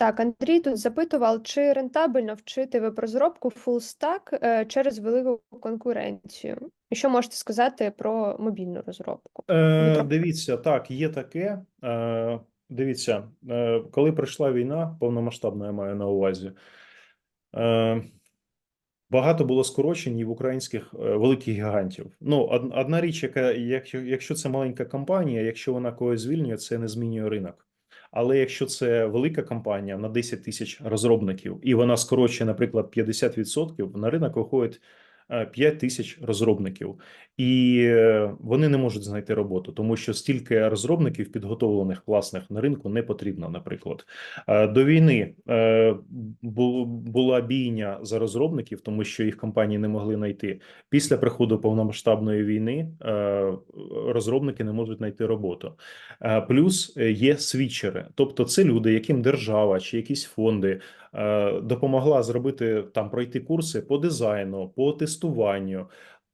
Так, Андрій тут запитував, чи рентабельно вчити веб-розробку фулстак е, через велику конкуренцію? І що можете сказати про мобільну розробку? Е, дивіться, так, є таке. Е, дивіться, е, коли прийшла війна, повномасштабна я маю на увазі, е, багато було скорочень і в українських е, великих гігантів. Ну, од- одна річ, яка, якщо, якщо це маленька компанія, якщо вона когось звільнює, це не змінює ринок. Але якщо це велика компанія на 10 тисяч розробників, і вона скорочує, наприклад, 50%, на ринок виходить 5 тисяч розробників, і е, вони не можуть знайти роботу, тому що стільки розробників підготовлених класних на ринку не потрібно. Наприклад, Е, до війни е, була бійня за розробників, тому що їх компанії не могли знайти. Після приходу повномасштабної війни е, розробники не можуть знайти роботу. Е, Плюс е, є свідчери, тобто це люди, яким держава чи якісь фонди е, допомогла зробити там пройти курси по дизайну, по тестуванню.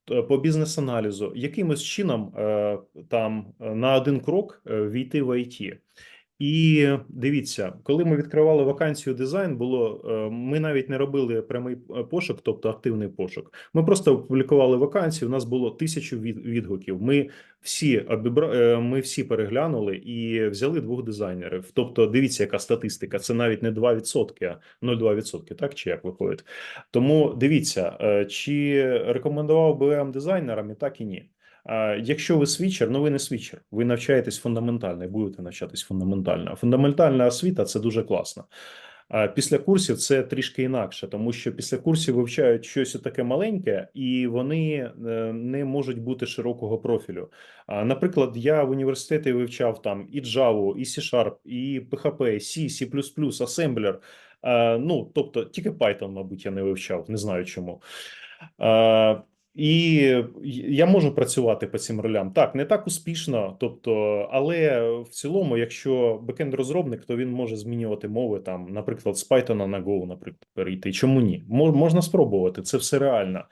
Т- По бізнес-аналізу, якимось чином е, там е, на один крок е, війти в IT. І дивіться, коли ми відкривали вакансію дизайн, було е, ми навіть не робили прямий е, пошук, тобто активний пошук. Ми просто опублікували вакансію. У нас було тисячу від- відгуків. Ми всі обібра... е, ми всі переглянули і взяли двох дизайнерів. Тобто, дивіться, яка статистика. Це навіть не 2%, а 0,2%, так чи як виходить. Тому дивіться, чи рекомендував би вам дизайнерам, і так і ні. Якщо ви свічер, ну ви не свічер, ви навчаєтесь фундаментально будете навчатись фундаментально. Фундаментальна освіта це дуже класно. Після курсів це трішки інакше, тому що після курсів вивчають щось таке маленьке, і вони е, не можуть бути широкого профілю. Наприклад, я в університеті вивчав там і Java, і C-Sharp, і PHP, C, C++, Assembler. Ну, тобто тільки Python, мабуть, я не вивчав, не знаю чому. І я можу працювати по цим ролям. Так, не так успішно, тобто, але в цілому, якщо бекенд-розробник, то він може змінювати мови там, наприклад, з Python на Go, наприклад, перейти. Чому ні? Мож- Можна спробувати, це все реально.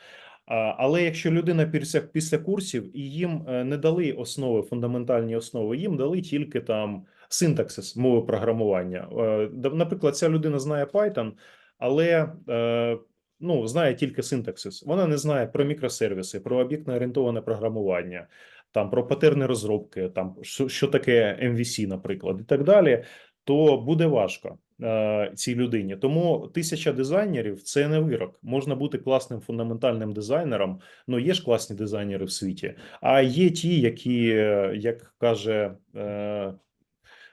Але якщо людина після, після курсів і їм е, не дали основи, фундаментальні основи, їм дали тільки там синтаксис мови програмування. Е, Наприклад, ця людина знає Python, але е, ну, знає тільки синтаксис. Вона не знає про мікросервіси, про об'єктно орієнтоване програмування, там про патерни розробки, там що, що таке MVC, наприклад, і так далі. То буде важко е, цій людині. Тому тисяча дизайнерів це не вирок. Можна бути класним фундаментальним дизайнером. Ну є ж класні дизайнери в світі. А є ті, які, е, як каже е,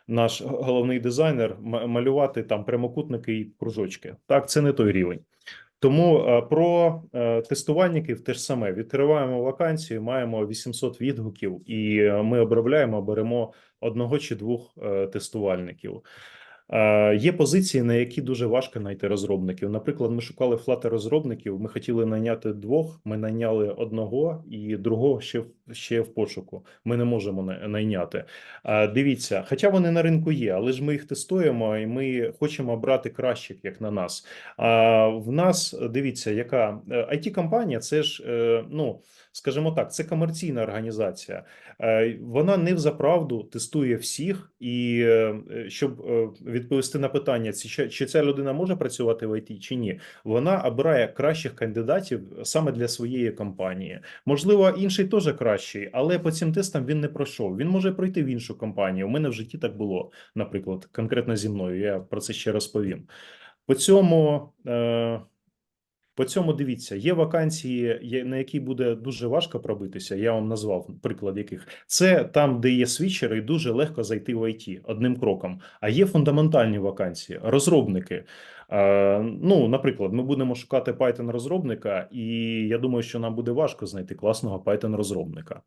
наш головний дизайнер, малювати там прямокутники і кружочки. Так, це не той рівень. Тому е, про е, тестувальників те ж саме. Відкриваємо вакансію, маємо 800 відгуків, і е, ми обробляємо, беремо одного чи двох тестувальників. Є позиції, на які дуже важко знайти розробників. Наприклад, ми шукали флати розробників. Ми хотіли найняти двох. Ми найняли одного і другого ще в- ще в пошуку. Ми не можемо на- найняти. Е, Дивіться, хоча вони на ринку є, але ж ми їх тестуємо, і ми хочемо брати кращих, як на нас. А в нас дивіться, яка it компанія це ж е, ну скажімо так, це комерційна організація. Е, Вона не взаправду тестує всіх, і е, щоб е, відповісти на питання, чи ця людина може працювати в ІТ, чи ні, вона обирає кращих кандидатів саме для своєї компанії. Можливо, інший теж кращий, але по цим тестам він не пройшов. Він може пройти в іншу компанію. У мене в житті так було, наприклад, конкретно зі мною. Я про це ще розповім. По цьому, е, по цьому дивіться, є вакансії, на які буде дуже важко пробитися. Я вам назвав приклад яких. Це там, де є свічери, і дуже легко зайти в IT одним кроком. А є фундаментальні вакансії, розробники. Е, ну, наприклад, ми будемо шукати Python розробника, і я думаю, що нам буде важко знайти класного Python розробника.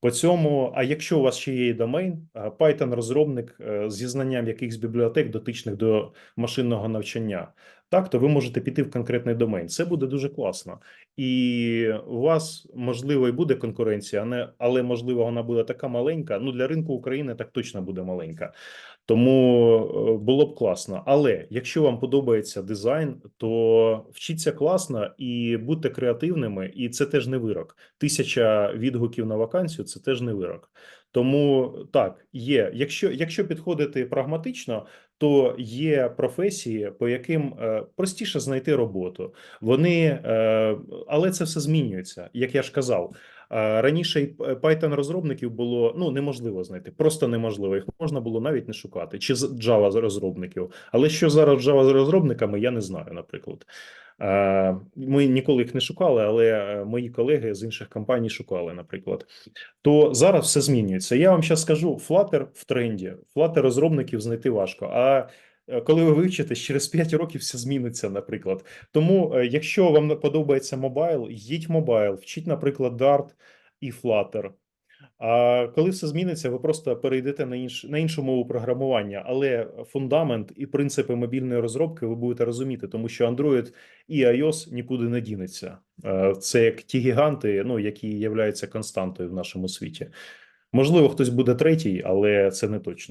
По цьому, а якщо у вас ще є домен, е, Python розробник е, зі знанням якихось бібліотек, дотичних до машинного навчання, так, то ви можете піти в конкретний домен. Це буде дуже класно. І у вас, можливо, і буде конкуренція, але, можливо, вона буде така маленька. Ну, для ринку України так точно буде маленька. Тому було б класно. Але якщо вам подобається дизайн, то вчіться класно і будьте креативними, і це теж не вирок. Тисяча відгуків на вакансію це теж не вирок. Тому так, є. Якщо, якщо підходити прагматично, то є професії, по яким е, простіше знайти роботу. Вони, е, але це все змінюється. Як я ж казав, раніше Python розробників було ну неможливо знайти, просто неможливо. Їх можна було навіть не шукати, чи Java розробників. Але що зараз Java розробниками, я не знаю, наприклад. Ми ніколи їх не шукали, але е, мої колеги з інших компаній шукали, наприклад. То зараз все змінюється. Я вам зараз скажу: Flutter в тренді, Flutter розробників знайти важко. А коли ви вивчите, через 5 років все зміниться, наприклад. Тому, е, якщо вам подобається мобайл, в мобайл, вчіть, наприклад, Dart і Flutter. А коли все зміниться, ви просто перейдете на інш на іншу мову програмування, але фундамент і принципи мобільної розробки ви будете розуміти, тому що Android і iOS нікуди не дінеться. Е, Це як ті гіганти, ну які являються константою в нашому світі. Можливо, хтось буде третій, але це не точно.